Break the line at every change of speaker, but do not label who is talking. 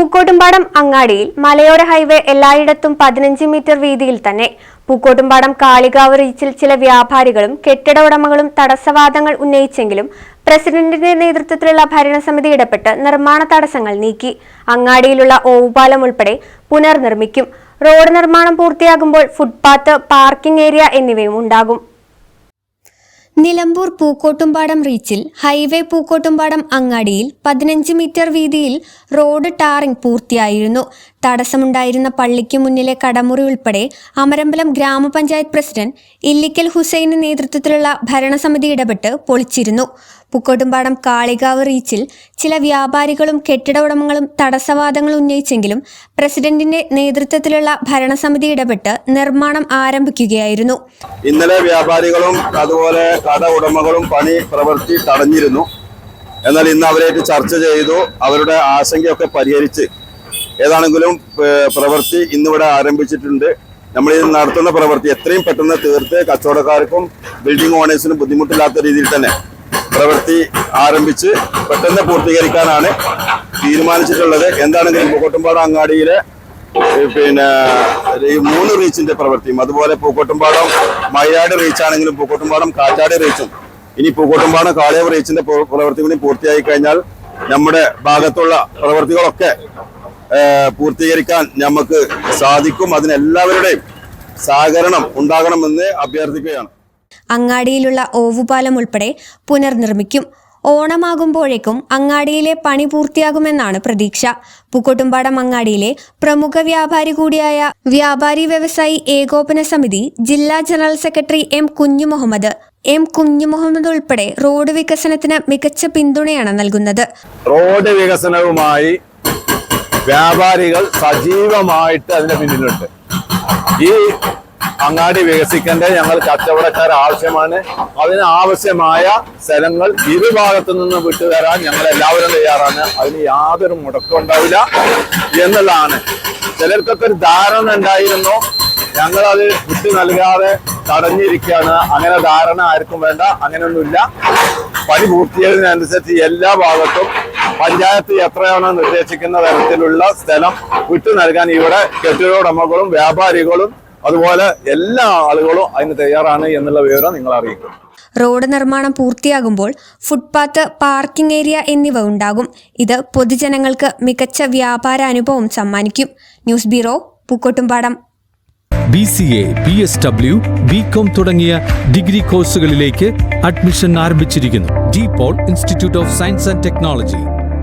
പൂക്കോട്ടുംപാടം അങ്ങാടിയിൽ മലയോര ഹൈവേ എല്ലായിടത്തും പതിനഞ്ച് മീറ്റർ വീതിയിൽ തന്നെ. പൂക്കോട്ടുംപാടം കാളികാവ് റീച്ചിൽ ചില വ്യാപാരികളും കെട്ടിട ഉടമകളും തടസ്സവാദങ്ങൾ ഉന്നയിച്ചെങ്കിലും പ്രസിഡന്റിന്റെ നേതൃത്വത്തിലുള്ള ഭരണസമിതി ഇടപെട്ട് നിർമ്മാണ തടസ്സങ്ങൾ നീക്കി. അങ്ങാടിയിലുള്ള ഓവുപാലം ഉൾപ്പെടെ പുനർനിർമ്മിക്കും. റോഡ് നിർമ്മാണം പൂർത്തിയാകുമ്പോൾ ഫുട്പാത്ത് പാർക്കിംഗ് ഏരിയ എന്നിവയും ഉണ്ടാകും. നിലമ്പൂർ പൂക്കോട്ടുംപാടം റീച്ചിൽ ഹൈവേ പൂക്കോട്ടുംപാടം അങ്ങാടിയിൽ പതിനഞ്ച് മീറ്റർ വീതിയിൽ റോഡ് ടാറിംഗ് പൂർത്തിയായിരുന്നു. തടസ്സമുണ്ടായിരുന്ന പള്ളിക്ക് മുന്നിലെ കടമുറി ഉൾപ്പെടെ അമരമ്പലം ഗ്രാമപഞ്ചായത്ത് പ്രസിഡന്റ് ഇല്ലിക്കൽ ഹുസൈന് നേതൃത്വത്തിലുള്ള ഭരണസമിതി ഇടപെട്ട് പൊളിച്ചിരുന്നു. പുക്കോട്ടുംപാടം കാളികാവ് റീച്ചിൽ ചില വ്യാപാരികളും കെട്ടിട ഉടമകളും തടസ്സവാദങ്ങൾ ഉന്നയിച്ചെങ്കിലും പ്രസിഡന്റിന്റെ നേതൃത്വത്തിലുള്ള ഭരണസമിതി ഇടപെട്ട് നിർമ്മാണം ആരംഭിക്കുകയായിരുന്നു.
ഇന്നലെ വ്യാപാരികളും അതുപോലെ കട ഉടമകളും പണി പ്രവൃത്തി തടഞ്ഞിരുന്നു. എന്നാൽ ഇന്ന് അവരായിട്ട് ചർച്ച ചെയ്തു. അവരുടെ ആശങ്കയൊക്കെ പരിഹരിച്ച് ഏതാണെങ്കിലും പ്രവൃത്തി ഇന്നിവിടെ ആരംഭിച്ചിട്ടുണ്ട്. നമ്മൾ ഇത് നടത്തുന്ന പ്രവൃത്തി എത്രയും പെട്ടെന്ന് തീർത്ത് കച്ചവടക്കാർക്കും ബിൽഡിംഗ് ഓണേഴ്സിനും ബുദ്ധിമുട്ടില്ലാത്ത രീതിയിൽ തന്നെ പ്രവൃത്തി ആരംഭിച്ച് പെട്ടെന്ന് പൂർത്തീകരിക്കാനാണ് തീരുമാനിച്ചിട്ടുള്ളത്. എന്താണെങ്കിലും പൂക്കോട്ടുംപാട അങ്ങാടിയിലെ പിന്നെ ഈ മൂന്ന് റീച്ചിന്റെ പ്രവൃത്തിയും അതുപോലെ പൂക്കോട്ടുംപാടം മയ്യാട് റീച്ചാണെങ്കിലും പൂക്കോട്ടുംപാടം കാറ്റാടി റീച്ചും ഇനി പൂക്കോട്ടുംപാടം കാളിയവ് റീച്ചിന്റെ പ്രവ- പ്രവൃത്തി കൂടി പൂർത്തിയായി കഴിഞ്ഞാൽ നമ്മുടെ ഭാഗത്തുള്ള പ്രവൃത്തികളൊക്കെ പൂർത്തീകരിക്കാൻ നമുക്ക് സാധിക്കും. അതിനെല്ലാവരുടെയും സഹകരണം ഉണ്ടാകണമെന്ന് അഭ്യർത്ഥിക്കുകയാണ്.
അങ്ങാടിയിലുള്ള ഓവുപാലം ഉൾപ്പെടെ പുനർനിർമ്മിക്കും. ഓണമാകുമ്പോഴേക്കും അങ്ങാടിയിലെ പണി പൂർത്തിയാകുമെന്നാണ് പ്രതീക്ഷ. പൂക്കോട്ടുംപാടം അങ്ങാടിയിലെ പ്രമുഖ വ്യാപാരി കൂടിയായ വ്യാപാരി വ്യവസായി ഏകോപന സമിതി ജില്ലാ ജനറൽ സെക്രട്ടറി എം കുഞ്ഞു മുഹമ്മദ്. എം കുഞ്ഞു മുഹമ്മദ് ഉൾപ്പെടെ റോഡ് വികസനത്തിന് മികച്ച പിന്തുണയാണ് നൽകുന്നത്.
റോഡ് വികസനവുമായി വ്യാപാരികൾ സജീവമായിട്ട് അതിന്റെ പിന്നിലുണ്ട്. ഈ അങ്ങാടി വികസിക്കേണ്ട ഞങ്ങൾ കച്ചവടക്കാർ ആവശ്യമാണ്. അതിന് ആവശ്യമായ സ്ഥലങ്ങൾ ഇരുഭാഗത്തു നിന്ന് വിട്ടുതരാൻ ഞങ്ങൾ എല്ലാവരും തയ്യാറാണ്. അതിന് യാതൊരു മുടക്കം ഉണ്ടാവില്ല എന്നുള്ളതാണ്. ചിലർക്കൊക്കെ ഒരു ധാരണ ഉണ്ടായിരുന്നു. ഞങ്ങളത് വിട്ടു നൽകാതെ തടഞ്ഞിരിക്കുകയാണ്. അങ്ങനെ ധാരണ ആർക്കും വേണ്ട അങ്ങനെയൊന്നുമില്ല. പണി പൂർത്തിയായതിനനുസരിച്ച് എല്ലാ ഭാഗത്തും പഞ്ചായത്ത് എത്രയാണോ നിർദ്ദേശിക്കുന്ന തരത്തിലുള്ള സ്ഥലം വിട്ടു നൽകാൻ ഇവിടെ കെട്ടിടോടമകളും വ്യാപാരികളും അതുപോലെ എല്ലാ ആളുകളും അതിന് തയ്യാറാണ് എന്നുള്ള വിവരം നിങ്ങൾ അറിയിക്കും.
റോഡ് നിർമ്മാണം പൂർത്തിയാകുമ്പോൾ ഫുട്പാത്ത് പാർക്കിംഗ് ഏരിയ എന്നിവ ഉണ്ടാകും. ഇത് പൊതുജനങ്ങൾക്ക് മികച്ച വ്യാപാര അനുഭവം സമ്മാനിക്കും. News bureau Pookkottumpadam.
B C A B S W B com തുടങ്ങിയ ഡിഗ്രി കോഴ്സുകളിലേക്ക് അഡ്മിഷൻ ആരംഭിച്ചിരിക്കുന്നു. De Paul institute of science and technology.